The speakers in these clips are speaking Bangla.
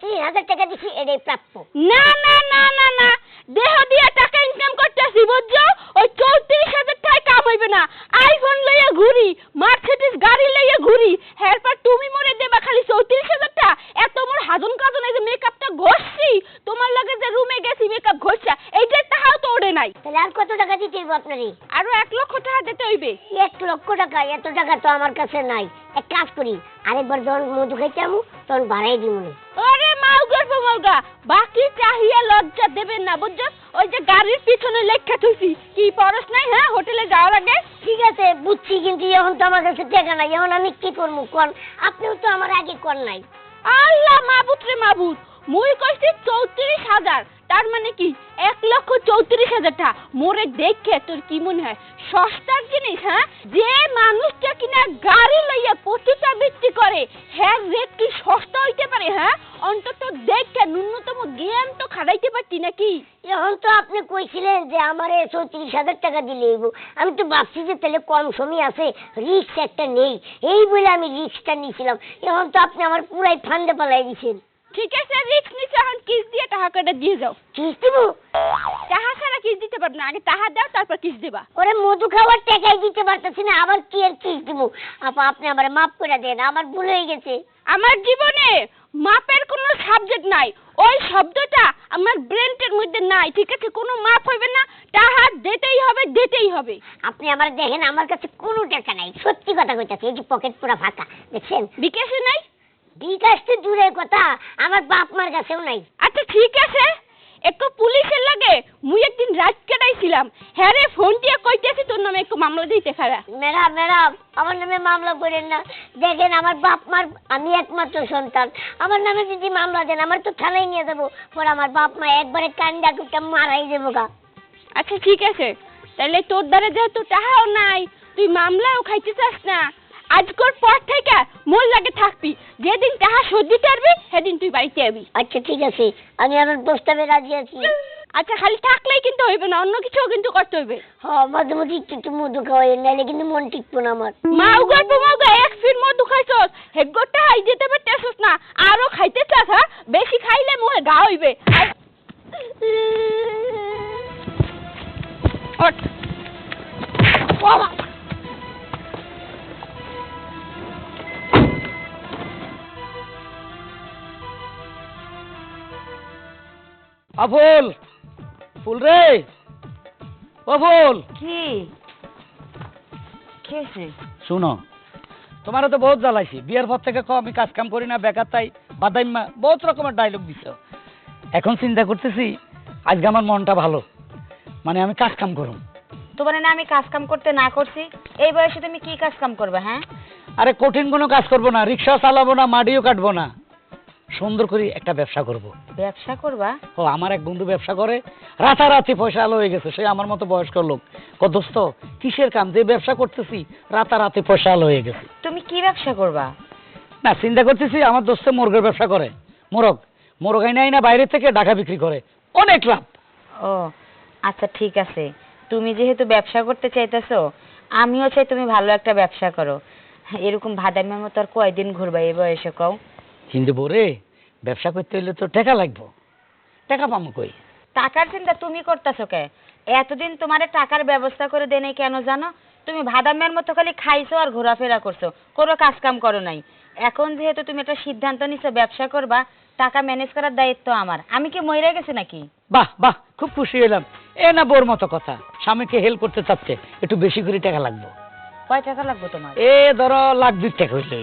চৌত্রিশ হাজার টাকা দিছি এটাই প্রাপ্য। না না না না না। দেহ দিয়ে টাকা ইনকাম করতেছি বুঝছ? ওই চৌত্রিশ হাজার টাকা কাম হইবে না। আইফোন লইয়া ঘুরি মার্সিডিস গাড়ি লইয়া ঘুরি এরপর তুমি মরে দেবা খালি চৌত্রিশ হাজার টাকা এত মোর হাজন কাজন এই যে মেকআপটা ঘষছি তোমার লগে যে রুমে গেছি মেকআপ ঘষছা এইটার টাকাও তো ওড়ে নাই। তাহলে আর কত টাকা দিতে হইব আপনারে? আরও এক লক্ষ টাকা দিতে হইবে। এক লক্ষ টাকা এত টাকা তো আমার কাছে নাই। এক কাজ করি আরেকবার যখন মধু খাইতে তখন বাড়াই দিব না। ওরে মাউগা মাউগা বাকি চাহিয়ে লজ্জা দেবেন না বুঝছ? ওই যে গাড়ির পিছনে লেখা থুইছি। কি পরশ নাই হ্যাঁ? হোটেলে যাওয়ার আগে? ঠিক আছে বুঝছি কিন্তু এখন তো আমার কাছে দেখা নাই। এখন আমি কি করব কন? আপনিও তো আমার আগে কর নাই। আল্লাহ মাবুত রে মাবুত। মুই কইছি চৌত্রিশ হাজার। তার মানে কি? এক লক্ষ চৌত্রিশ হাজার টাকা। মোরে দেখে তোর কি মনে হয়? সস্তার জিনিস হ্যাঁ? যে মানুষটা কিনা গাড়ি লইয়া পতিতা বিক্রি করে হ্যাঁ রেট কি সস্তা হইতে পারে হ্যাঁ? অন্তত দেখে ন্যূনতম জ্ঞান তো খাটাইতে পারতি নাকি? এখন তো আপনি কইছিলেন যে আমার চৌত্রিশ হাজার টাকা দিলে হইব। আমি তো ভাবছি যে তাহলে কম সময় আছে রিস্ক একটা নেই। এই বলে আমি রিস্কটা নিয়েছিলাম এখন তো আপনি আমার পুরাই ফান্ডে পালাই দিছেন। ঠিক আছে রিক্স নিচে এখন কিস দিয়ে টাকা কটা দিয়ে যাও। কিস দেবো? টাকা ছাড়া কিস দিতে পারবে না আগে টাকা দাও তারপর কিস দিবা। ওরে মধু খাওয়ার টাকাই দিতে পারতেছি না আবার কি আর কিস দেবো? আপা আপনি আমার মাফ করে দেন আমার ভুল হয়ে গেছে। আমার জীবনে মাপের কোনো সাবজেক্ট নাই ওই শব্দটা আমার ব্রেনটের মধ্যে নাই ঠিক আছে? কোনো মাপ হবে না টাকা দিতেই হবে দিতেই হবে। আপনি আমার দেখেন আমার কাছে কোনো টাকা নাই সত্যি কথা কইতাছি এই যে পকেট পুরো ফাঁকা দেখছেন? বিকাশে নাই? বিকাশ তো দূরের কথা আমার বাপ মার কাছেও নাই। আচ্ছা ঠিক আছে। একটু পুলিশের লাগে মুই একদিন রাত কাটাইছিলাম। হ্যাঁ রে ফোন দিয়ে কইতেছি তোর নামে একটু মামলা দিতে খারা। ম্যাডাম ম্যাডাম আমার নামে মামলা করেন না। দেখেন আমার বাপ মার আমি একমাত্র সন্তান। আমার নামে যদি মামলা দেন আমার তো থানায় নিয়ে যাব। পর আমার বাপ মা একবারে কান্দা কুটা মারাই দেবো গা। আচ্ছা ঠিক আছে। তাহলে তোর দ্বারা যেহেতু টাকাও নাই তুই মামলাও খাইতে চাস না। আজকের পর থেকে মোর লাগে থাকবি। যেদিন শোধ দিতে পারবি সেদিন তুই বাড়িতে যাবি আচ্ছা ঠিক আছে। আমি আমার প্রস্তাবে রাজি আছি। আচ্ছা খালি থাকলেই কিন্তু হইবে না অন্য কিছুও কিন্তু করতে হইবে। হ্যাঁ মাঝে মাঝে একটু একটু মধু খাওয়াই নাহলে কিন্তু মন টিকবো না আমার। মাউগা তোমাগা এক ফির মধু খাইছস। হেগোটা হাই যেতে পারতেছস না আরও খাইতে চাস হ্যাঁ? বেশি খাইলে মুহে গা হইবে। ওঠ। বাবা। আফুল ফুল। রে। কি? শুনো তোমারও তো বহুত জ্বালাইছি। বিয়ের পর থেকে কো আমি কাজ কাম করি না বেকার তাই বাদাইম্মা বহুত রকমের ডায়লগ দিছ। এখন চিন্তা করতেছি আজকে আমার মনটা ভালো। মানে আমি কাজ কাম করুম তোমার না আমি কাজ কাম করতে না করছি। এই বয়সে তুমি কি কাজ কাম করবে হ্যাঁ? আরে কঠিন কোনো কাজ করব না। রিক্সা চালাবো না মাটিও কাটবো না। সুন্দর করে একটা ব্যবসা করব। ব্যবসা করবা? ও আমার এক বন্ধু ব্যবসা করে। রাতারাতি পয়সা আলো হয়ে গেছে সে আমার মতো বয়স্ক লোক। কদস্ত কিসের কাম? যে ব্যবসা করতেছি রাতারাতি পয়সা আলো হয়ে গেছে। তুমি কি ব্যবসা করবা? না চিন্তা করতেছি আমার দোস্ত মোরগের ব্যবসা করে। মোরগ। মোরগ আইনা আইনা বাইরে থেকে ঢাকা বিক্রি করে। অনেক লাভ। ও আচ্ছা ঠিক আছে। তুমি যেহেতু ব্যবসা করতে চাইতেছো আমিও চাই তুমি ভালো একটা ব্যবসা করো। এরকম ভাদামের মতো আর কয়দিন ঘুরবা এই বয়সে কও? কিন্তু বোরে ব্যবসা করতে হলে তো টাকা লাগবো। টাকা পাবো কই? টাকার চিন্তা তুমি করতেছো কে? এতদিন তোমারে টাকার ব্যবস্থা করে দেনে কেন জানো? তুমি ভাদামের মতো খালি খাইছো আর ঘোরাফেরা করছ কোনো কাজ কাম করো নাই। এখন যেহেতু তুমি একটা সিদ্ধান্ত নিছো ব্যবসা করবা টাকা ম্যানেজ করার দায়িত্ব আমার। আমি কি মরে গেছি নাকি? বাহ বাহ খুব খুশি হলাম। এ না বোর মতো কথা। স্বামীকে হেল্প করতে চাচ্ছে একটু বেশি করে টাকা লাগবে। কয় টাকা লাগবে তোমার? এ ধরো লাখ দুই টাকা হইল।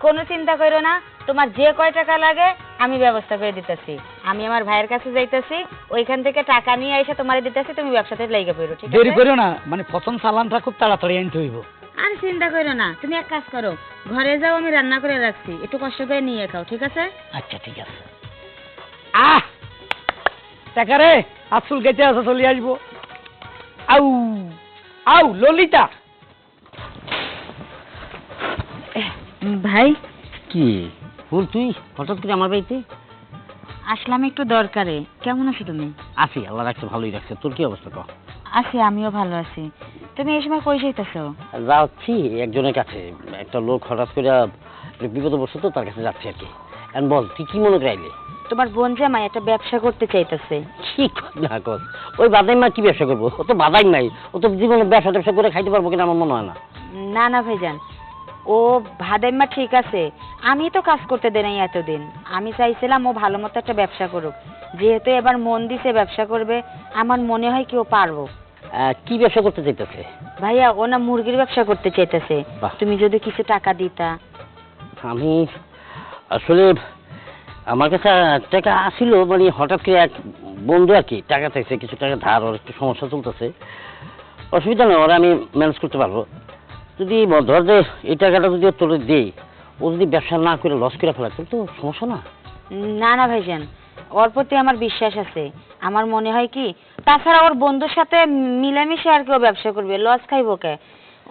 কোনো চিন্তা করো না তোমার যে কয় টাকা লাগে আমি ব্যবস্থা করে দিতেছি। আমি আমার ভাইয়ের কাছে যাইতেছি ওইখান থেকে টাকা নিয়ে এসে তোমার দিতেছি তুমি ব্যবসাতে লেগে পড়ো ঠিক দেরি আছে? করো না মানে প্রথম চালানটা খুব তাড়াতাড়ি আনতে হইব। আর চিন্তা করো না তুমি এক কাজ করো ঘরে যাও আমি রান্না করে রাখছি একটু কষ্ট করে নিয়ে খাও ঠিক আছে? আচ্ছা ঠিক আছে। আহ! টাকা রে আসল গেছে আসো চলে আসব। আউ আউ ললিতা! ভাই। কি? ফুল তুই? হঠাৎ করে আমার বাড়িতে? আসলাম একটু দরকারে। কেমন আছো তুমি? আছি আল্লাহ রাখছে ভালোই রাখছে। তোর কি অবস্থা কহ আছি আমিও ভালো আছি। তুমি এই সময় কই যাইতেছো? যাচ্ছি একজনের কাছে। একটা লোক হঠাৎ করে বিপদ বসে তো তার কাছে যাচ্ছি আর কি। এখন বল তুই কি মনে করে আইলি? তোমার বোন যে জামাই একটা ব্যবসা করতে চাইতেছে। কি না কর। ওই বাদাই মা কি ব্যবসা করব? ও তো বাদাই নাই। ও তো জীবনে ব্যবসা ট্যাবসা করে খাইতে পারব কিনা আমার মনে হয় না। না না ভাইজান। ও ভাদাইমা ঠিক আছে। আমি তো কাজ করতে দেই নাই এতদিন। আমি চাইছিলাম ও ভালো মতো একটা ব্যবসা করুক। যেহেতু এবার মন দিছে ব্যবসা করবে আমার মনে হয় কি ও পারব। আহ, কি ব্যবসা করতে চাইতেছে? ভাইয়া ও না মুরগির ব্যবসা করতে চাইতেছে। বাহ। তুমি যদি কিছু টাকা দিতা। আমি আসলে আমার কাছে টাকা আসিল মানে হঠাৎ করে এক বন্ধু আর কি টাকা চাইছে কিছু টাকা ধার ওর একটু সমস্যা চলতেছে। অসুবিধা নেই ওরা আমি ম্যানেজ করতে পারব। যদি ধর যে এই টাকাটা যদি তোরে দেই ও যদি ব্যবসা না করে লস করে ফেলে তাহলে তো সমস্যা না? না না ভাইজান। ওর প্রতি আমার বিশ্বাস আছে। আমার মনে হয় কি তাছাড়া ওর বন্ধুর সাথে মিলেমিশে আর কেউ ব্যবসা করবে লস খাইবো কে?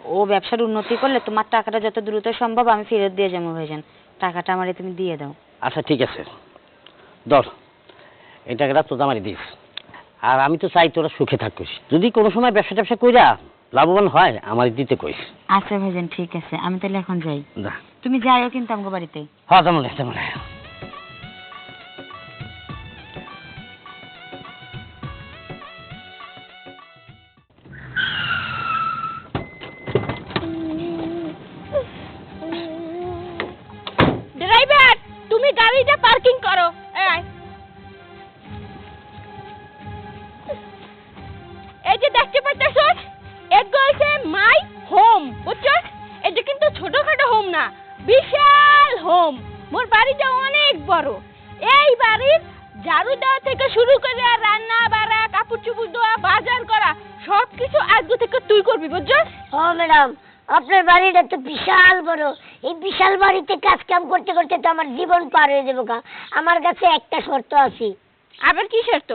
ও ব্যবসার উন্নতি করলে তোমার টাকাটা যত দ্রুত সম্ভব আমি ফেরত দিয়ে যাব ভাইজান। টাকাটা আমারে তুমি দিয়ে দাও। আচ্ছা ঠিক আছে। ধর এই টাকাটা তো আমারই দিস। আর আমি তো চাই তোরা সুখে থাকিস। যদি কোনো সময় ব্যবসা ট্যাবসা কইরা লাভবান হয় আমার দিতে কইস। আচ্ছা ভাইজান ঠিক আছে আমি তাহলে এখন যাই। যা। তুমি যাইও কিন্তু আমাকে বাড়িতে। হ্যাঁ তেমন তেমন ড্রাইভার তুমি গাড়িটা পার্কিং করো। এই আয়। এই না, বিশাল হোম। মোর বাড়িটা অনেক বড়। এই বাড়ির ঝাড়ু দেওয়া থেকে শুরু করে রান্না, বাড়া, কাপড় চুপড় দেওয়া বাজার করা সব কিছু আজকে থেকে তুই করবি বুঝছ ও ম্যাডাম, আপনার বাড়িটা তো বিশাল বড়। এই বিশাল বাড়িতে কাজ কাম করতে করতে তো আমার জীবন পার হয়ে যাব গা। আমার কাছে একটা শর্ত আছে। আবার কি শর্ত?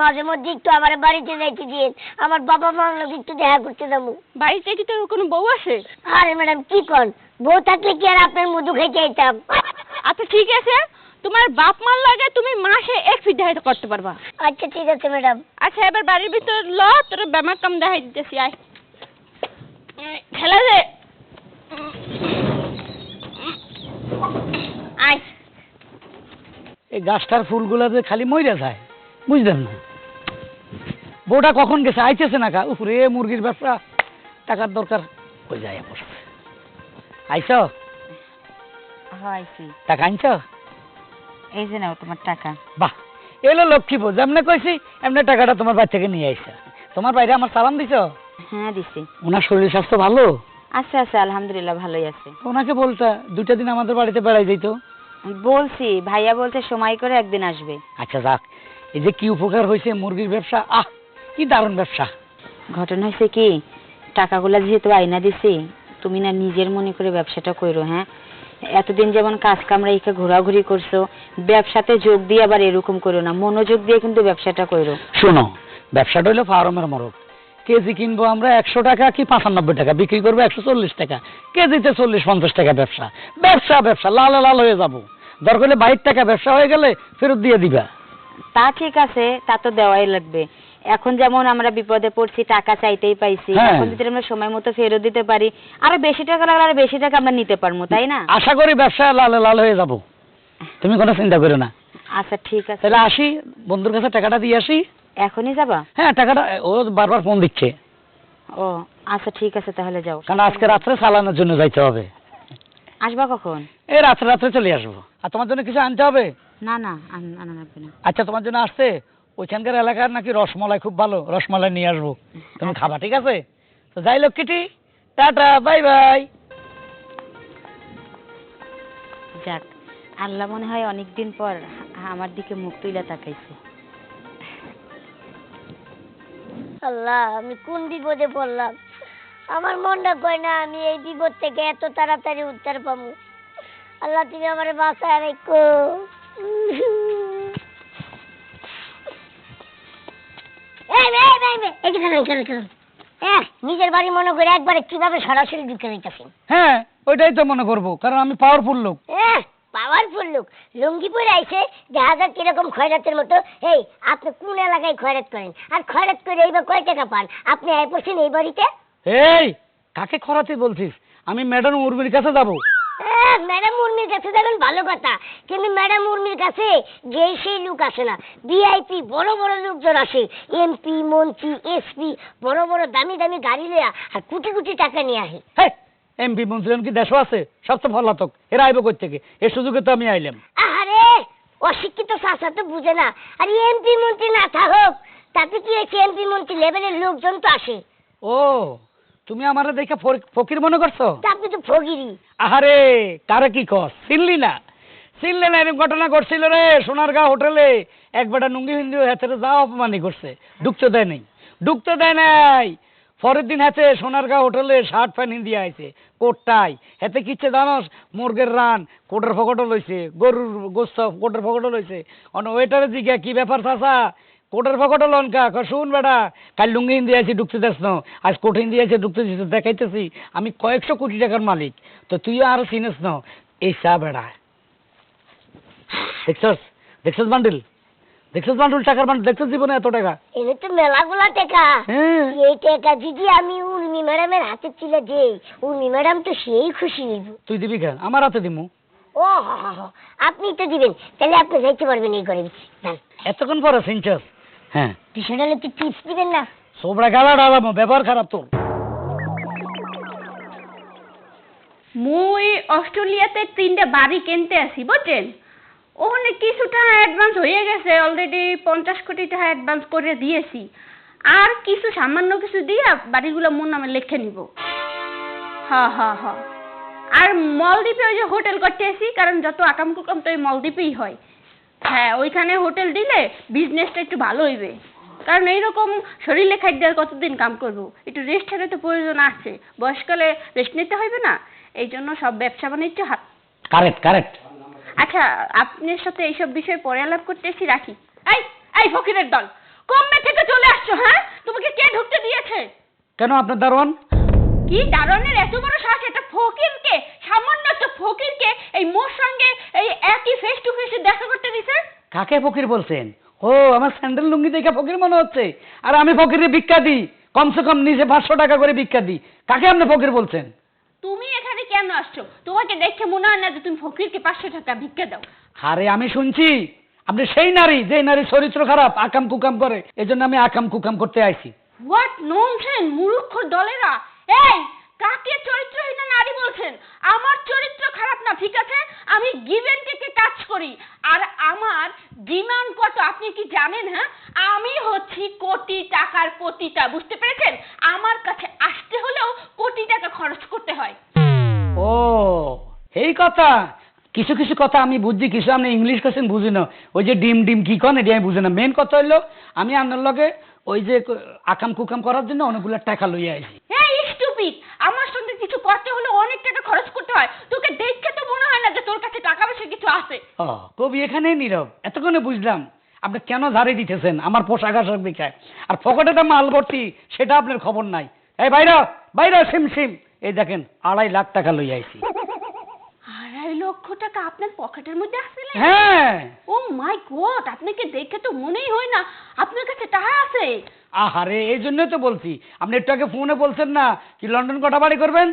মাঝে মধ্যে একটু আমার বাড়িতে যাইতে দিয়ে আমার বাবা মার লোক একটু দেখা করতে যাব। বাড়িতে কি তোর কোনো বউ আছে? আরে ম্যাডাম কি কন? বউ থাকলে কি আর আপনার মধু খাইতে আইতাম আচ্ছা ঠিক আছে। তোমার বাপ মার লাগে তুমি মাসে এক ফিট দেখাইতে করতে পারবা। আচ্ছা ঠিক আছে ম্যাডাম। আচ্ছা এবার বাড়ির ভিতর ল তোর ব্যামার কাম দেখাই দিতেছি আয়। খেলা আয় এই গাছটার ফুলগুলা যে খালি মইরা যায় বুঝলেন না? বউটা কখন গেছে আইতেছে না কা? উপরে মুরগির ব্যবসা টাকার দরকার ওই যায় বসে আইছ? টাকা আনছ? এই যে নাও তোমার টাকা। বাহ এলো লক্ষ্মী এমনি কইছি এমনি টাকাটা তোমার বাচ্চাকে নিয়ে আইসা তোমার বাইরে আমার সালাম দিছ? হ্যাঁ দিছি। ওনার শরীর স্বাস্থ্য ভালো? আচ্ছা আচ্ছা আলহামদুলিল্লাহ ভালোই আছে। ওনাকে বলতা দুটা দিন আমাদের বাড়িতে বেড়াই যেত বলছি ভাইয়া বলছে সময় করে একদিন আসবে। আচ্ছা যাক। এই যে কি উপকার হয়েছে মুরগির ব্যবসা আহ কি দারুণ ব্যবসা। ঘটনা হয়েছে কি টাকাগুলা যেহেতু আইনা দিছি তুমি না নিজের মনে করে ব্যবসাটা করো হ্যাঁ? এতদিন যেমন কাজ কামরা এখানে ঘোরাঘুরি করছ ব্যবসাতে যোগ দিয়ে আবার এরকম করো না মনোযোগ দিয়ে কিন্তু ব্যবসাটা করো। শোনো ব্যবসাটা হলো ফার্মের মরক কেজি কিনবো আমরা একশো টাকা কি পাঁচানব্বই টাকা? বিক্রি করব একশো চল্লিশ টাকা। কেজিতে চল্লিশ পঞ্চাশ টাকা ব্যবসা। ব্যবসা ব্যবসা লাল লাল হয়ে যাব। দরকার হলে বাইর টাকা ব্যবসা হয়ে গেলে ফেরত দিয়ে দিবা। তা ঠিক আছে তা তো দেওয়াই লাগবে। এখন যেমন আমরা বিপদে পড়ছি টাকা চাইতেই পাইছি হ্যাঁ। এখন যদি আমরা সময় মতো ফেরত দিতে পারি আরও বেশি টাকা লাগলে আরও বেশি টাকা আমরা নিতে পারব তাই না? আশা করি ব্যবসা লাল লাল হয়ে যাব। তুমি কোনো চিন্তা করো না। আচ্ছা ঠিক আছে। তাহলে আসি বন্ধুর কাছে টাকাটা দিয়ে আসি। এখনই যাবা? হ্যাঁ টাকাটা ও বারবার ফোন দিচ্ছে। ও আচ্ছা ঠিক আছে তাহলে যাও। কারণ আজকে রাত্রে চালানোর জন্য যাইতে হবে। আসবা কখন? এই রাত্রে রাত্রে চলে আসব। আর তোমার জন্য কিছু আনতে হবে? না না আনা লাগবে না। আচ্ছা তোমার জন্য আসছে ওইখানকার এলাকার নাকি রসমলাই খুব ভালো রসমলাই নিয়ে আসব। তুমি খাবা ঠিক আছে? তো যাই লক্ষ্মীটি। Tata bye bye. যাক আল্লাহ মনে হয় অনেকদিন পর আমার দিকে মুখ তুইলা তাকাইছে। আল্লাহ আমি কোন বিপদে পড়লাম? আমার মনটা কয় না আমি এই বিপদ থেকে এত তাড়াতাড়ি উদ্ধার পাবো। আল্লাহ তুমি আমার বাসায় রেখো। নিজের বাড়ি মনে করে একবারে কীভাবে সরাসরি ঢুকে দিতেছেন হ্যাঁ ওইটাই তো মনে করব কারণ আমি পাওয়ারফুল লোক। পাওয়ারফুল লোক। লুঙ্গি পরে আইছে দেখা যাক কীরকম খয়রাতের মতো। এই আপনি কোন এলাকায় খয়রাত করেন? আর খয়রাত করে এইবার কয় টাকা পান? আপনি আয় পড়ছেন এই বাড়িতে। এই কাকে খরাতে বলছিস? আমি ম্যাডাম উর্মির কাছে যাব। ম্যাডাম উর্মির কাছে যাবেন? ভালো কথা। কিন্তু ম্যাডাম উর্মির কাছে যে সেই লোক আসে না। ভিআইপি বড় বড় লোকজন আসে। এমপি মন্ত্রী এসপি বড় বড় দামি দামি গাড়ি লইয়া আর কোটি কোটি টাকা নিয়ে আসে এমপি মন্ত্রী কি দেশও আছে সব তো ফলাতক এরা আইব কই থেকে এ সুযোগে তো আমি আইলাম। আরে অশিক্ষিত চাষা তো বুঝে না। আর এমপি মন্ত্রী না থাকুক তাতে কি হয়েছে এমপি মন্ত্রী লেভেলের লোকজন তো আসে? ও তুমি আমারে দেখে ফকির মনে করছ? আপনি তো ফকিরি আহারে কারে কি কস? চিনলি না? চিনলে না এরকম ঘটনা ঘটছিল রে সোনারগাঁও হোটেলে। এক বেটা নুঙ্গি হিন্দি হাতে যা অপমানি করছে। ঢুকতে দেয় নাই। ঢুকতে দেয় নাই। পরের দিন হাতে সোনারগাঁও হোটেলে শার্ট প্যান্ট হিন্দি আইছে। কোটটাই। হাতে কিচ্ছে জানোস? মুরগের রান, কোটের ফকটও লইছে, গরুর গোস্ত কোটের ফকটও লইছে। অন ওয়েটারে জিজ্ঞা, কি ব্যাপার চাচা? কোটের ফকটও লনকা ক? শুন বেটা, কাল লুঙ্গি হিন্দি আছে ঢুকতে দেস না। আজ কোট হিন্দি আছে ঢুকতে দিস দেখাইতেছি। আমি কয়েকশো কোটি টাকার মালিক, তো তুইও আরও চিনিস না? এই চা বেড়া। দেখছস? দেখছস বান্ডিল? দেখছস বান্ডুল টাকার বান্ডুল দেখছস জীবনে এত টাকা? এনে তো মেলাগুলা টাকা। হ্যাঁ। এই টাকা যদি আমি উর্মি ম্যাডামের হাতে তুলে দেই। উর্মি ম্যাডাম তো সেই খুশি হইব। তুই দিবি কেন? আমার হাতে দিমু। ও হ হ হ, আপনি তো দিবেন। তাহলে আপনি যাইতে পারবেন এই করে এতক্ষণ পরে চিনছস হ্যাঁ। টিউশন হলে কি টিপস দিবেন না। সোবড়া গালা ডালামো ব্যবহার খারাপ তোর। মুই অস্ট্রেলিয়াতে তিনটা বাড়ি কিনতে আসি বুঝছেন? ওখানে কিছু টাকা অ্যাডভান্স হয়ে গেছে অলরেডি পঞ্চাশ কোটি টাকা অ্যাডভান্স করে দিয়েছি। আর কিছু সামান্য কিছু দিয়ে বাড়িগুলো মোর নামে লিখে নিব। হ্যাঁ হ্যাঁ হ্যাঁ আর মলদ্বীপে ওই যে হোটেল করতে আসি কারণ যত আকাম কুকাম তো এই মলদ্বীপেই হয়। হ্যাঁ ওইখানে হোটেল দিলে বিজনেসটা একটু ভালো হইবে। কারণ এইরকম শরীরে খাদ্য আর কতদিন কাম করব? একটু রেস্টেরও তো প্রয়োজন আছে। বয়সকালে রেস্ট নিতে হবে না। এই জন্য সব ব্যবসা বাণিজ্য কারেক্ট কারেক্ট আচ্ছা আপনার সাথে এইসব বিষয়ে পরে আলাপ করতেছি রাখি। এই এই ফকিরের দল কমবে থেকে চলে আসছো হ্যাঁ? তোমাকে কে ঢুকতে দিয়েছে? কেন আপনার দারোয়ান? কি দারণের এত বড় সাহস? এটা ফকিরকে সামান্য একটা ফকিরকে এই মোর সঙ্গে এই একই ফেস টু ফেসে দেখা করতে দিছে? কাকে ফকির বলছেন? ও আমার স্যান্ডেল লুঙ্গি দেখে ফকির মনে হচ্ছে। আর আমি ফকিরে ভিক্ষা দিই। কমসে কম নিজে পাঁচশো টাকা করে ভিক্ষা দিই। কাকে আপনি ফকির বলছেন? তুমি এখানে কেন আসছো? তোমাকে দেখে মনে হয় না যে তুমি ফকিরকে পাঁচশো টাকা ভিক্ষা দাও। আরে আমি শুনছি। আপনি সেই নারী যে নারী চরিত্র খারাপ আকাম কুকাম করে এজন্য আমি আকাম কুকাম করতে আইছি। হোয়াট ননসেন্স মূর্খ দলেরা। এই কাকে চরিত্রহীন নারী বলছেন? আমার চরিত্র খারাপ না ঠিক আছে? আমি গিভেন টেকে কাজ করি। আর আমার ডিমান্ড কত আপনি কি জানেন হ্যাঁ? আমি হচ্ছি কোটি টাকার পতিতা বুঝতে পেরেছেন? আমার কাছে আসতে হলেও কোটি টাকা খরচ করতে হয়। ও এই কথা? কিছু কিছু কথা আমি বুঝছি কিছু আপনি ইংলিশ কোশ্চেন বুঝি না। ওই যে ডিম ডিম কি কন এটি আমি বুঝি না। মেন কথা হইল আমি আপনার লগে ওই যে আকাম কুকাম করার জন্য অনেকগুলো টাকা লইয়া আইছি। এই স্টুপিড আমার সঙ্গে কিছু করতে হলে অনেক টাকা খরচ করতে হয়। তোকে দেখে তো মনে হয় না যে তোর কাছে টাকা পয়সা কিছু আছে। ও কবি এখানেই নীরব। এতক্ষণে বুঝলাম আপনি কেন ঝাড়ি দিতেছেন? আমার পোশাক আশাক দেখে আর পকেটে তো মাল ভর্তি সেটা আপনার খবর নাই। এই বাইরা বাইরা সিম সিম। এই দেখেন আড়াই লাখ টাকা লইয়া আইছি। আড়াই লক্ষ টাকা আপনার পকেটের মধ্যে আসলে? হ্যাঁ। ও মাই গড আপনাকে দেখে তো মনেই হয় না। আপনার কাছে টাকা আছে? আহারে এই জন্যই তো বলছি। আপনি একটু আগে ফোনে বলছেন না কি লন্ডন কটা বাড়ি করবেন?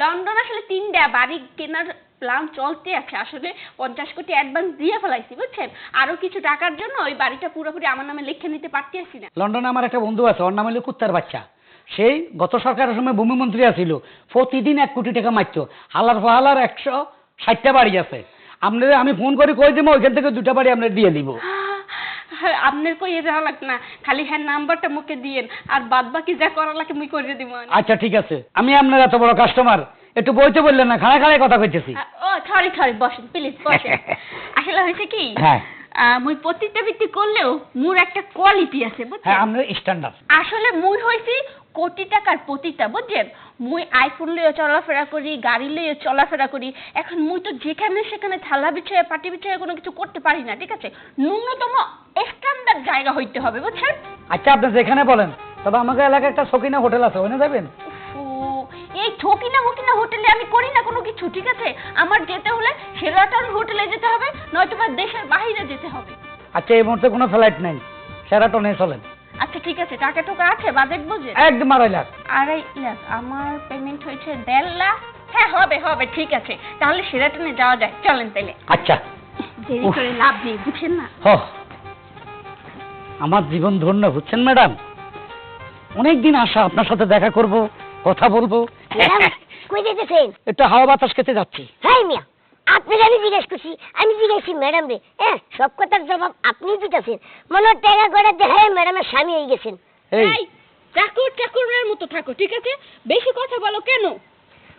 লন্ডন আসলে তিনটা বাড়ি কেনার প্ল্যান চলতে আছে। আসলে পঞ্চাশ কোটি অ্যাডভান্স দিয়ে ফেলাইছি বুঝছেন? আরও কিছু টাকার জন্য ওই বাড়িটা পুরোপুরি আমার নামে লিখে নিতে পারতেছি না। লন্ডনে আমার একটা বন্ধু আছে ওর নাম হলো কুত্তার বাচ্চা। সেই গত সরকারের সময় ভূমিমন্ত্রী আছিল প্রতিদিন এক কোটি টাকা মারতো। হালার ফাহালার একশো ষাটটা বাড়ি আছে। আপনাদের আমি ফোন করে কই দেবো ওইখান থেকে দুটা বাড়ি আপনার দিয়ে দিব। হ্যাঁ, আপনার কই যাওয়া লাগবে না। খালি হ্যাঁ নাম্বারটা মুখে দিয়েন আর বাদ বাকি যা করা লাগে মুই করে দিব আচ্ছা ঠিক আছে। আমি আপনার এত বড় কাস্টমার একটু বইতে বললেন না খাড়া খাড়াই কথা কইতেছি। ও সরি সরি বসেন প্লিজ বসেন। আসলে হয়েছে কি হ্যাঁ। মুই পতিতা বৃত্তি করলেও মোর একটা কোয়ালিটি আছে হ্যাঁ আমরা স্ট্যান্ডার্ড আসলে মুই হইছি কোটি টাকার পতিতা বুঝছেন মুই আইফোন লইয়ে চলাফেরা করি গাড়ি লইয়ে চলাফেরা করি এখন মুই তো যেখানে সেখানে থালা বিছায় পাটি বিছায় কোনো কিছু করতে পারি না ঠিক আছে? ন্যূনতম স্ট্যান্ডার্ড জায়গা হইতে হবে বুঝছেন? আচ্ছা আপনি যেখানে বলেন তবে আমাকে এলাকায় একটা সকিনা হোটেল আছে ওখানে যাবেন? এই ঠকিনা মকিনা হোটেলে আমি করি না কোনো কিছু ঠিক আছে? আমার যেতে হলে সেরাটন হোটেলে যেতে হবে নয়তো বা দেশের বাইরে যেতে হবে। আচ্ছা এই মুহূর্তে কোনো ফ্লাইট নাই সেরাটনে চলেন। আচ্ছা ঠিক আছে টাকা টুকা আছে বাজেট বুঝে একদম আড়াই লাখ। আড়াই লাখ আমার পেমেন্ট হয়েছে দেড় লাখ। হ্যাঁ হবে হবে ঠিক আছে। তাহলে সেরাটনে যাওয়া যায় চলেন তাহলে। আচ্ছা। দেরি করে লাভ নেই বুঝছেন না? হ। আমার জীবন ধন্য বুঝছেন ম্যাডাম? অনেক দিন আশা আপনার সাথে দেখা করব কথা বলব। কই যেতেছেন? একটু হাওয়া বাতাস খেতে যাচ্ছি। হাই মিয়া। আপনার আমি জিজ্ঞেস করছি আমি জিজ্ঞেসি ম্যাডাম রে হ্যাঁ? সব কথার জবাব আপনি দিতেছেন। মনে হয় টাকা করে দেখায় ম্যাডামের স্বামী হয়ে গেছেন। এই। চাকর চাকরের মতো থাকো ঠিক আছে? বেশি কথা বলো কেন?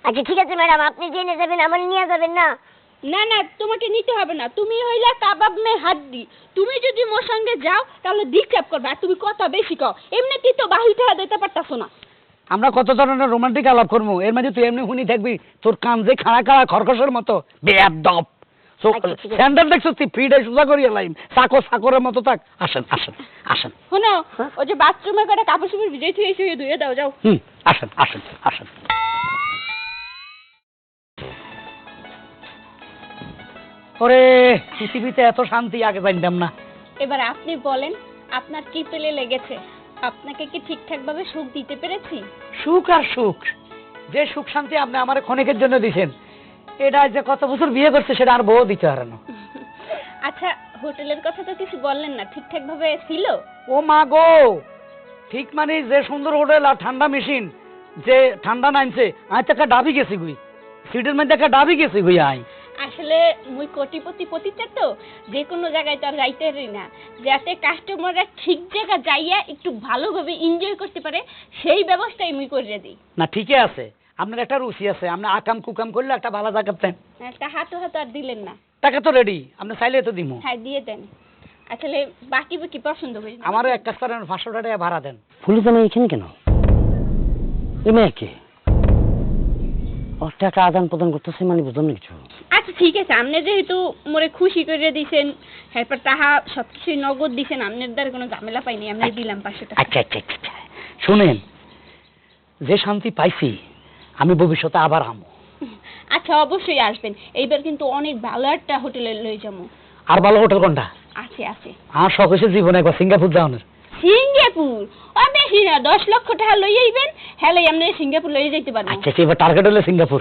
আচ্ছা ঠিক আছে ম্যাডাম আপনি জেনে যাবেন আমার নিয়ে যাবেন না। না না তোমাকে নিতে হবে না। তুমি হইলা কাবাব মে হাড্ডি। তুমি যদি মোর সঙ্গে যাও তাহলে ডিস্টার্ব করবে আর তুমি কথা বেশি কও। এমনিতেই তো বাহির থেকে দিতে পারতাছো না। আমরা কত ধরনের রোমান্টিক আলাপ করব? এর মাঝে তুই এমনি হুনি থাকবি তোর কান যে খাড়া খাড়া খরখসের মতো। বেয়াদব। তো আচ্ছা, দেখছ? তুই সোজা করিয়া চাকরের মতো থাক। আসেন আসেন আসেন। শোনো? ওই যে বাথরুমে করে কাপড় চোপড় ভিজে থুয়ে শুয়ে ধুয়ে দাও যাও। হুম আসেন আসেন আসেন। ওরে পৃথিবীতে এত শান্তি আগে জানতাম না। এবার আপনি বলেন আপনার কি পেলে লেগেছে? আপনাকে কি ঠিকঠাক ভাবে সুখ দিতে পেরেছি? সুখ আর সুখ। যে সুখ শান্তি আপনি আমার ক্ষণিকের জন্য দিছেন এটা যে কত বছর বিয়ে করছে সেটা আর বউ দিতে পারে না। আচ্ছা হোটেলের কথা তো কিছু বললেন না ঠিকঠাক ভাবে ছিল? ও মা গো ঠিক মানে যে সুন্দর হোটেল আর ঠান্ডা মেশিন যে ঠান্ডা নামছে তো একটা ডাবি গেছি গুই। সিটের মধ্যে একটা ডাবি গেছি গুই আই। আসলে মুই কোটিপতি পতিটা তো যে কোনো জায়গায় তো আর যাইতে পারি না। যাতে কাস্টমাররা ঠিক জায়গা যাইয়া একটু ভালোভাবে এনজয় করতে পারে সেই ব্যবস্থাই মুই করে দিই। না ঠিকই আছে। আপনার একটা রুচি আছে আপনি আকাম কুকাম করলে একটা ভালো জায়গা দেন একটা হাতে হাতে আর দিলেন না। টাকা তো রেডি আপনি চাইলে তো দিমু। হ্যাঁ দিয়ে দেন। আসলে বাকি বাকি পছন্দ করি। আমারও এক কাজ করেন পাঁচশো টাকা ভাড়া দেন। ফুলি জামাই এখানে কেন? এ মেয়েকে ওর টাকা আদান প্রদান করতেছে মানে বুঝলাম না কিছু। আচ্ছা ঠিক আছে। আপনি যেহেতু মোরে খুশি করে দিছেন এরপর তাহা সব কিছুই নগদ দিছেন আপনার দ্বারা কোনো ঝামেলা পাইনি আমি দিলাম পাঁচশো টাকা। আচ্ছা আচ্ছা আচ্ছা আচ্ছা। শুনেন যে শান্তি পাইছি আমি ভবিষ্যতে আবার আমো। আচ্ছা অবশ্যই আসবেন। এইবার কিন্তু অনেক ভালো একটা হোটেলে লই যাব আর ভালো হোটেল কোনটা? আছে আছে। আমার শখ হয়েছে জীবনে একবার সিঙ্গাপুর যাওয়ানোর। সিঙ্গাপুর ও বেশি না দশ লক্ষ টাকা লই আইবেন হ্যালে আপনি সিঙ্গাপুর লই যাইতে পারবেন আচ্ছা এবার টার্গেট হলে সিঙ্গাপুর।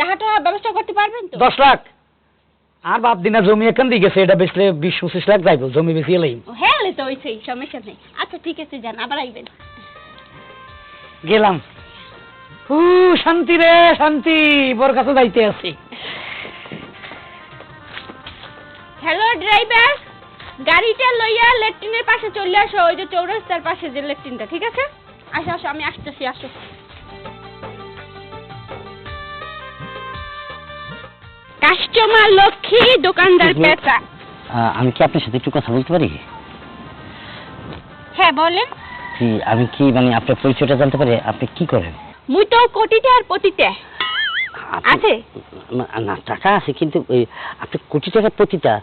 টাকাটা ব্যবস্থা করতে পারবেন তো? দশ লাখ। আর বাপ দিনা জমি এখান দিয়ে গেছে এটা বেচলে বিশ পঁচিশ লাখ যাইব জমি বেশি এলেই। হ্যাঁ তো ওই সেই সমস্যা নেই। আচ্ছা ঠিক আছে যান আবার আইবেন। গেলাম। হু শান্তি রে শান্তি বর কাছে যাইতে আছি। Hello driver. গাড়িটা লইয়া লেট্রিনের পাশে চলে আসো ওই যে চৌরাস্তার পাশে যে লেট্রিনটা ঠিক আছে? আসো আসো আমি আসতেছি আসো। কাস্টমার লক্ষ্মী দোকানদার। পেঁচা। আমি কি আপনার সাথে একটু কথা বলতে পারি? হ্যাঁ বলেন। জি আমি কি মানে আপনার পরিচয়টা জানতে পারি? আপনি কি করেন? মুই তো কোটিতে আর পতিতে। আছে? না- টাকা আছে কিন্তু আপনি কোটি টাকার প্রতিটা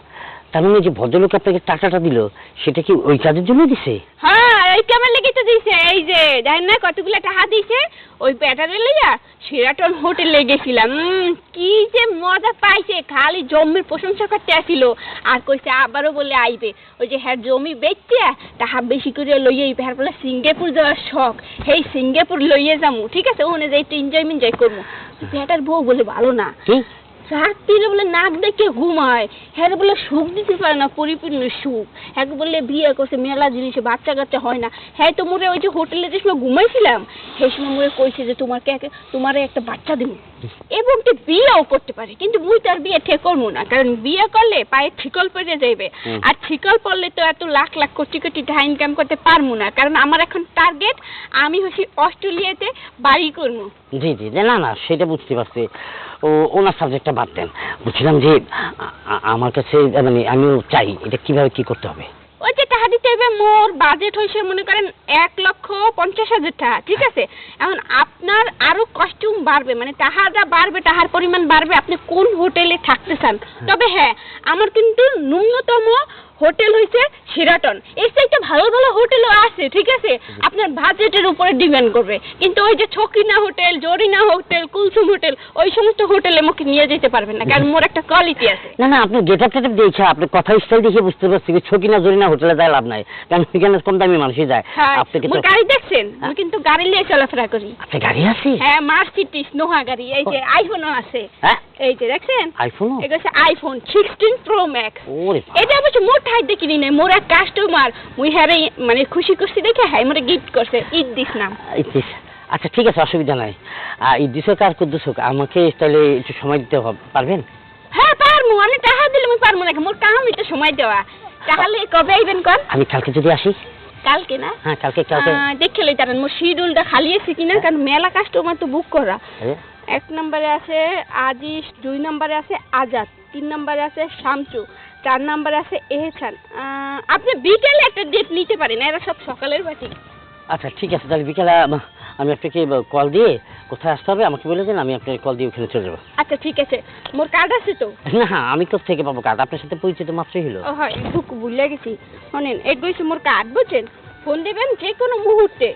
তার মানে যে ভদ্রলোক আপনাকে টাকাটা দিল সেটা কি ওই কাজের জন্য দিছে? হ্যাঁ এই কেমন লেগে তো দিছে? এই যে দেখেন না কতগুলো টাকা দিছে। ওই প্যাটারে লইয়া সেরাটন হোটেলে গেছিলাম। উম, কি যে মজা পাইছে। খালি জমির প্রশংসা করতে আসিল। আর কইছে আবারও বলে আইবে। ওই যে হ্যাঁ জমি বেচছে টাকা বেশি করে লইয়ে আইবে। হ্যাঁ বলে সিঙ্গাপুর যাওয়ার শখ। সেই সিঙ্গাপুর লইয়ে যামু। ঠিক আছে ওখানে যাই একটু এনজয় মেনজয় করব প্যাটার বউ বলে ভালো না। কি? রাত্রিরে বলে নাক দেখে ঘুমায়। হ্যাঁ বলে সুখ দিতে পারে না, পরিপূর্ণ সুখ। হ্যাঁ বলে বিয়ে করছে, মেলা জিনিসে বাচ্চা কাচ্চা হয় না। হ্যাঁ তো মোরে ওই যে হোটেলে যে সময় ঘুমাইছিলাম, সেই সময় মোরে কইছে যে তোমাকে তোমারে একটা বাচ্চা দিব। এবং তে বিয়েও করতে পারে কিন্তু মুই তো আর বিয়ে ঠিক করব না কারণ বিয়ে করলে পায়ে ঠিকল পড়ে যাইবে। আর ঠিকল পড়লে তো এত লাখ লাখ কোটি কোটি টাকা ইনকাম করতে পারব না কারণ আমার এখন টার্গেট আমি হচ্ছি অস্ট্রেলিয়াতে বাড়ি করব। জি জি না না সেটা বুঝতে পারছি। ও ওনার সাবজেক্টটা বাদ দেন। বলছিলাম যে আমার কাছে মানে আমিও চাই এটা কীভাবে কি করতে হবে। টাকা দিতে হবে মোর বাজেট হয়েছে মনে করেন এক লক্ষ পঞ্চাশ হাজার টাকা ঠিক আছে? এখন আপনার আরও কস্টিউম বাড়বে মানে টাকাটা বাড়বে টাকার পরিমাণ বাড়বে আপনি কোন হোটেলে থাকতে চান? তবে হ্যাঁ আমার কিন্তু ন্যূনতম হোটেল হয়েছে সেরাটন এর চাইতে ভালো ভালো হোটেলও আছে ঠিক আছে? আপনার বাজেটের উপরে ডিপেন্ড করবে। কিন্তু ওই যে Sakina hotel Zarina hotel Kulsum hotel ওই সমস্ত হোটেলে আমাকে নিয়ে যেতে পারবেন না কারণ মোর একটা কোয়ালিটি আছে। না না আপনি গেট আপ টেট দেখছে আপনি কথা স্টাইল দেখে বুঝতে পারছি যে ছকি না জরি না হোটেলে যায় লাভ নাই কারণ এখানে কম দামি মানুষই যায়। হ্যাঁ আপনি কি গাড়ি দেখছেন? আমি কিন্তু গাড়ি নিয়ে চলাফেরা করি। আপনি গাড়ি আছে? হ্যাঁ মার্সিডিস নোহা গাড়ি এই যে আইফোনও আছে। হ্যাঁ। এই যে দেখছেন? আইফোন এটা হচ্ছে আইফোন সিক্সটিন প্রো ম্যাক্স এটা অবশ্য মোর ঠাইতে কিনি নাই? মোর এক কাস্টমার মুই হ্যারে মানে খুশি করছি দেখে হ্যাঁ মোরে গিফট করছে ঈদ দিস নাম। ইতিস। আচ্ছা ঠিক আছে অসুবিধা নাই। আর ইদ্দিস হোক আর কুদ্দুস হোক আমাকে তাহলে একটু সময় দিতে হবে পারবেন? হ্যাঁ পারমু আমি টাকা দিলে মুই পারমু না মোর কাম এটা সময় দেওয়া? তাহলে কবে আইবেন কর আমি কালকে যদি আসি। কালকে না? হ্যাঁ কালকে কালকে। দেখে লই তারেন মোর শিডিউলটা খালি আছে কিনা কারণ মেলা কাস্টমার তো বুক করা? এক নম্বরে আছে আজিস দুই নম্বরে আছে আজাদ তিন নম্বরে আছে শামচু চার নাম্বার আছে এহসান। আপনি বিকেলে একটা ডেট নিতে পারেন এরা সব সকালের বাটি আচ্ছা ঠিক আছে তাহলে বিকেলে আমি আপনাকে কল দিয়ে কোথায় আসতে হবে আমাকে বলে দেন আমি আপনাকে কল দিয়ে ওখানে চলে যাব। আচ্ছা ঠিক আছে। মোর কার্ড আছে তো? না হ্যাঁ আমি কোথা থেকে পাবো কার্ড আপনার সাথে পরিচিত মাত্রই হলো। হয় বুক ভুলে গেছি। শোনেন এই গইছে মোর কার্ড বুঝছেন? ফোন দেবেন যে কোনো মুহূর্তে।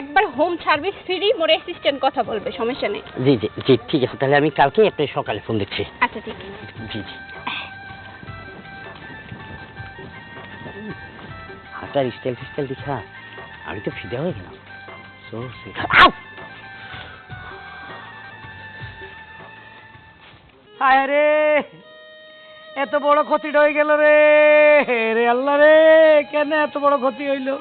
একবার home service free more assistant কথা বলবে সমস্যা নেই। জি জি জি ঠিক আছে তাহলে আমি কালকে আপনি সকালে ফোন দিচ্ছি। আচ্ছা ঠিক আছে। জি জি। হাতার স্টাইল ফিস্টাইল দেখা। আমি তো ফিদা হয়ে গেলাম। হায় রে! এত বড় ক্ষতি হয়ে গেল রে। রে আল্লাহ রে কেন এত বড় ক্ষতি হইল?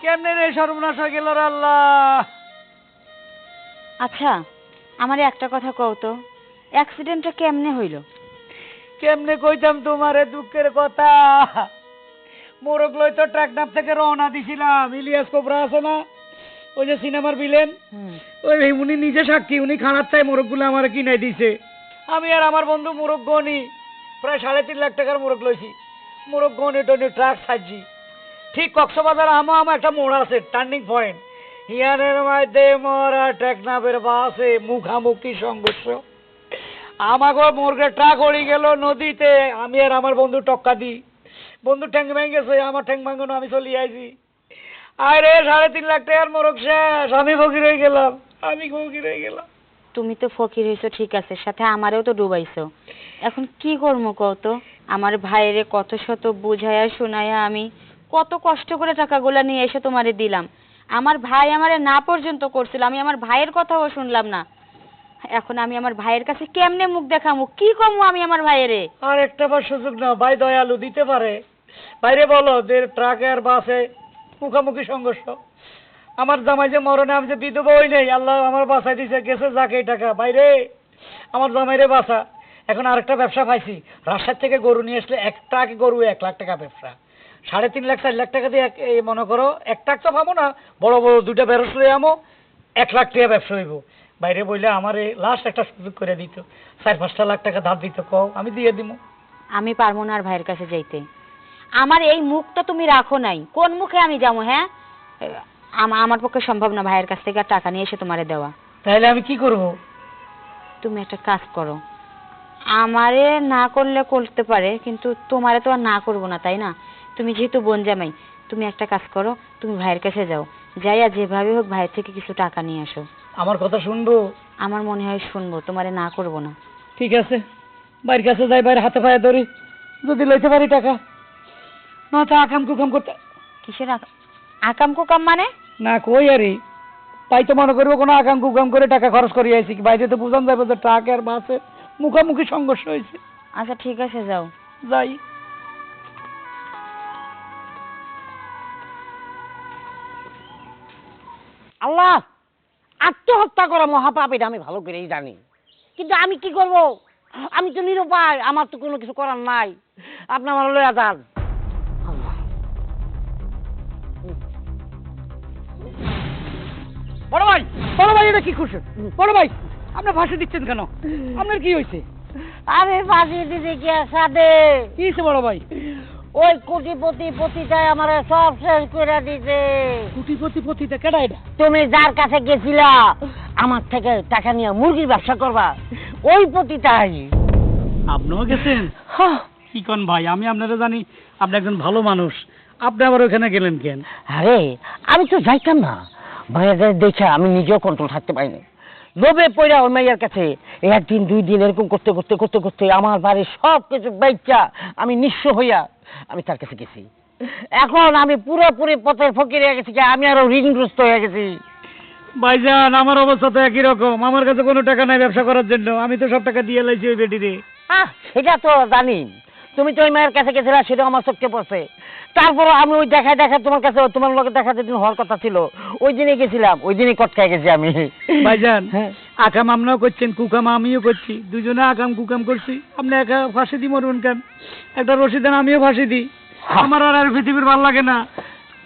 কেমনে রে সর্বনাশ হয়ে গেল রে আল্লাহ? আচ্ছা আমার একটা কথা কও তো। অ্যাক্সিডেন্টটা কেমনে হইল? কেমনে কইতাম তোমারে দুঃখের কথা? মোরগ লই তো ট্রাকনাপ থেকে রওনা দিছিলাম। ইলিয়াস কোবরা আছে না? ওই যে সিনেমার বিলেন ওই উনি নিজে সাক্ষী উনি খানার চাই মোরগগুলো আমার কিনে দিছে। আমি আর আমার বন্ধু মোরগ গনি প্রায় সাড়ে তিন লাখ টাকার মোরগ লইছি। মোরগ গনি টনি ট্রাক সাজি ঠিক কক্সবাজার আমো আমো একটা মোড় আছে টার্নিং পয়েন্ট হিয়ানের মধ্যে মরা টেকনাফের বাসে মুখামুখি সংঘর্ষ। আমাকে মোরগের ট্রাক উড়ি গেল নদীতে আমি আর আমার বন্ধু টক্কা দিই। বন্ধু, ঠ্যাং ভেঙে গেছে আমার ঠ্যাং ভাঙানো আমি চলে আইছি। আরে, সাড়ে তিন লাখ টাকার মোরগ শেষ, আমি ফকির হয়ে গেলাম, আমি ফকির হয়ে গেলাম। তুমি তো ফকির হয়েছো ঠিক আছে, সাথে আমারেও তো ডুবাইছো। এখন কি করব কও তো? আমার ভাইয়েরে কত শত বুঝাইয়া শুনাইয়া আমি কত কষ্ট করে টাকাগুলা নিয়ে এসে তোমারে দিলাম। আমার ভাই আমারে না পর্যন্ত করছিল, আমি আমার ভাইয়ের কথাও শুনলাম না। এখন আমি আমার ভাইয়ের কাছে কেমনে মুখ দেখামু? কি কমু আমি আমার ভাইয়েরে? আর একটা বার সুযোগ না ভাই দয়ালু দিতে পারে। বাইরে বলো যে ট্রাকে আর বাসে মুখামুখি সংঘর্ষ। আমার জামাই যে মরণে আমি যে বিধবা হই নেই, আল্লাহ আমার বাসায় দিছে, গেছে যাকে টাকা। বাইরে আমার জামাইরে বাসা। এখন আরেকটা ব্যবসা পাইছি। রাজশাহী থেকে গরু নিয়ে আসলে এক ট্রাক গরু এক লাখ টাকা ব্যবসা। সাড়ে তিন লাখ, চার লাখ টাকা দিয়ে এই মনে করো, এক ট্রাক তো পাবো না, বড় বড় দুইটা বেরোস আমো, এক লাখ টাকা ব্যবসা হইব। বাইরে বললে আমার লাস্ট একটা সুযোগ করে দিত। চার পাঁচটা লাখ টাকা ধার দিত কও আমি দিয়ে দিব আমি পারব না আর ভাইয়ের কাছে যাইতে। আমার এই মুখটা তুমি রাখো নাই। কোন মুখে আমি যাব হ্যাঁ? আমা- আমার পক্ষে সম্ভব না ভাইয়ের কাছ থেকে আর টাকা নিয়ে এসে তোমারে দেওয়া। তাহলে আমি কি করব? তুমি একটা কাজ করো। আমারে না করলে করতে পারে কিন্তু তোমারে তো আর না করব না তাই না? তুমি যেহেতু বোন জামাই তুমি একটা কাজ করো তুমি ভাইয়ের কাছে যাও। যাইয়া যেভাবে হোক ভাইয়ের থেকে কিছু টাকা নিয়ে আসো। আমার কথা শুনব? আমার মনে হয় শুনব তোমারে না করব না। ঠিক আছে বাড়ির কাছে যাই বাইরে হাতে পায়ে ধরি। যদি লইতে পারি টাকা না তো আকাম কুকাম করতে কিসের আকাম কুকাম মানে? না কই আরে তাই তো মনে করব কোনো আকাম কুকাম করে টাকা খরচ করি আইছি। বাইরে তো বুঝান যাবে যে ট্রাক আর বাসে মুখামুখি সংঘর্ষ হয়েছে। আচ্ছা ঠিক আছে যাও। যাই। আল্লাহ! আত্মহত্যা করা মহাপাপ এটা আমি ভালো করেই জানি। কিন্তু আমি কি করব? আমি তো নিরুপায় আমার তো কোনো কিছু করার নাই। আপনি আমার লয়া যান। বড় ভাই বড় ভাই এটা কি করছেন বড় ভাই আপনি ফাঁসি দিচ্ছেন কেন? আপনার কি হয়েছে আমি ফাঁসি দিতে কি সাথে? কি হয়েছে বড় ভাই? ওই কোটিপতি পতিটাই আমার সব শেষ করে দিতে কুটিপতি পতিতে কেডা এটা? তুমি যার কাছে গেছিলা আমার থেকে টাকা নিয়ে মুরগির ব্যবসা করবা। ওই পতিটাই আপনিও গেছেন? কি কোন ভাই আমি আপনারা জানি আপনি একজন ভালো মানুষ। আপনি আবার ওখানে গেলেন কেন? আরে আমি তো যাইতাম না। মায়েদের দেখে আমি নিজেও কন্ট্রোল থাকতে পারিনি। লোভে পড়া ওই মাইয়ার কাছে একদিন দুই দিন এরকম করতে করতে করতে করতে আমার বাড়ির সব কিছু বাইচা আমি নিঃস্ব হইয়া আমি তার কাছে গেছি। এখন আমি পুরোপুরি পথের ফকির হয়ে গেছি আমি আরও ঋণগ্রস্ত হয়ে গেছি। ভাইজান আমার অবস্থা তো একই রকম। আমার কাছে কোনো টাকা নাই ব্যবসা করার জন্য। আমি তো সব টাকা দিয়ে লাইছি ওই আহ সেটা তো জানি। তুমি তো ওই মায়ের কাছে গেছিলা সেটা আমার চোখে পড়ছে। তারপরে আমি ওই দেখা দেখা তোমার কাছে তোমার লোকের দেখা যেদিন হওয়ার কথা ছিল ওই দিনই গেছিলাম ওই দিনই কটকায় গেছি আমি। ভাইজান হ্যাঁ। আকাম আপনিও করছেন কুকাম আমিও করছি দুজনে আকাম কুকাম করছি। আপনি একা ফাঁসি দিই মরবেন কেন? একটা রশি দেন আমিও ফাঁসি দিই। হ্যাঁ। আমার আর আর পৃথিবীর ভালো লাগে না।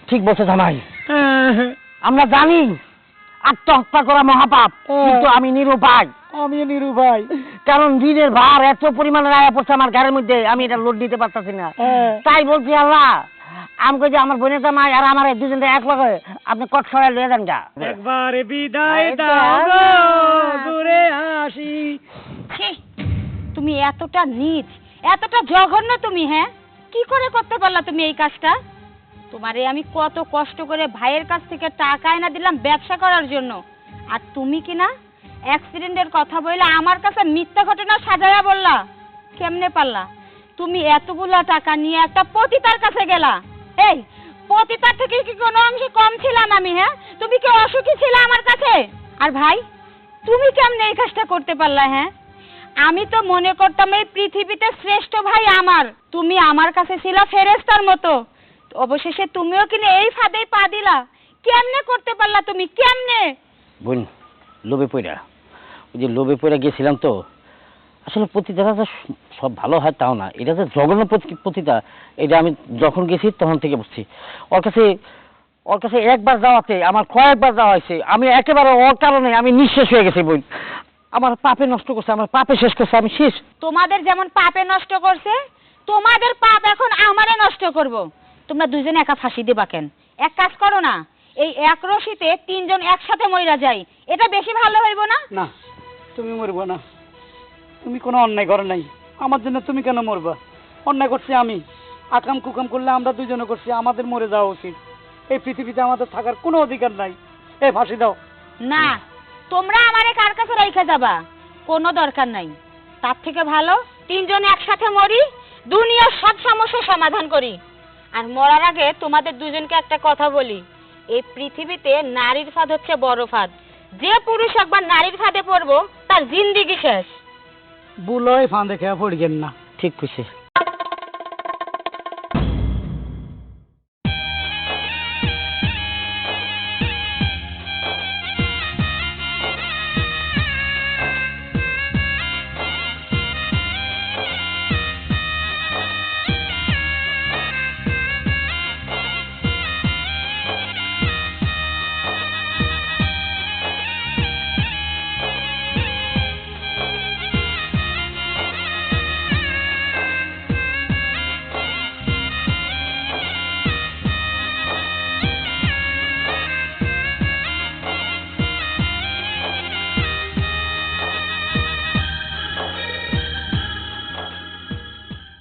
ঠিক বলছো জামাই। হ্যাঁ, আমরা জানি আত্মহত্যা করা মহাপাপ হ্যাঁ। কিন্তু আমি নিরুপায়। আমিও নিরু ভাই। কারণ ঋণের ভার এত পরিমাণে আয়া পড়ছে আমার ঘরের মধ্যে আমি এটা লোড দিতে পারতাছি না। হ্যাঁ। তাই বলছি আল্লাহ আমাকে যে আমার বোনের জামাই আর আমার এই দুজনটা এক লগে আপনি কট সরাই লয়ে যান গা। একবারে বিদায় দাও দাও। দূরে আসি। তুমি এতটা নিচ এতটা জঘন্য তুমি হ্যাঁ? কি করে করতে পারলা তুমি এই কাজটা? তোমারে আমি কত কষ্ট করে ভাইয়ের কাছ থেকে টাকা এনে দিলাম ব্যবসা করার জন্য। আর তুমি কি না অ্যাক্সিডেন্টের কথা বললে আমার কাছে মিথ্যা ঘটনা সাজায়া বললা। কেমনে পারলা? তুমি এতগুলা টাকা নিয়ে একটা পতিতার কাছে গেলা। এই, পতিতার থেকে কি কোনো অংশে কম ছিলাম আমি হ্যাঁ? তুমি কি অসুখী ছিলে আমার কাছে? আর ভাই, তুমি কেমনে এই কাজটা করতে পারলা হ্যাঁ? আমি তো মনে করতাম এই পৃথিবীতে শ্রেষ্ঠ ভাই আমার। তুমি আমার কাছে ছিল ফেরেস্তার মতো। অবশেষে তুমিও কিনে এই ফাঁদেই পা দিলা। কেমনে করতে পারলা তুমি? কেমনে? বোন, লোভে পড়া ওই যে লোভে পড়া গেছিলাম তো। আসলে পতিতারা যে সব ভালো হয় তাও না। এটা যে জঘন্য পতিতা এটা আমি যখন গেছি তখন থেকে বুঝছি। ওর কাছে ওর কাছে একবার যাওয়াতে আমার কয়েকবার যাওয়া হয়েছে আমি একেবারে ওর কারণে আমি নিঃশেষ হয়ে গেছি বোন আমার পাপে নষ্ট করছে আমার পাপে শেষ করছে আমি শেষ। তোমাদের যেমন পাপে নষ্ট করছে তোমাদের পাপ এখন আমারে নষ্ট করব। তোমরা দুইজনে একা ফাঁসি দিবা কেন? এক কাজ করো না এই এক রশিতে তিনজন একসাথে মইরা যাই এটা বেশি ভালো হইব না? না। তুমি মরবো না। তুমি কোনো অন্যায় করো নাই। আমার জন্য তুমি কেন মরবা? অন্যায় করছি আমি। আকাম কুকাম করলে আমরা দুজনে করছি, আমাদের মরে যাওয়া উচিত। এই পৃথিবীতে আমাদের থাকার কোনো অধিকার নাই। এ ফাঁসি দাও। না, তোমরা আমারে কার কাছে রেখে যাবা? কোনো দরকার নাই। তার থেকে ভালো তিনজনে একসাথে মরি, দুনিয়ার সব সমস্যার সমাধান করি। আর মরার আগে তোমাদের দুজনকে একটা কথা বলি। এই পৃথিবীতে নারীর ফাঁদ হচ্ছে বড় ফাঁদ। যে পুরুষ একবার নারীর ফাঁদে পড়ব তার জিন্দিগি শেষ। বুলোয় ফাঁদে খেয়া পড়বেন না। ঠিক কইছে।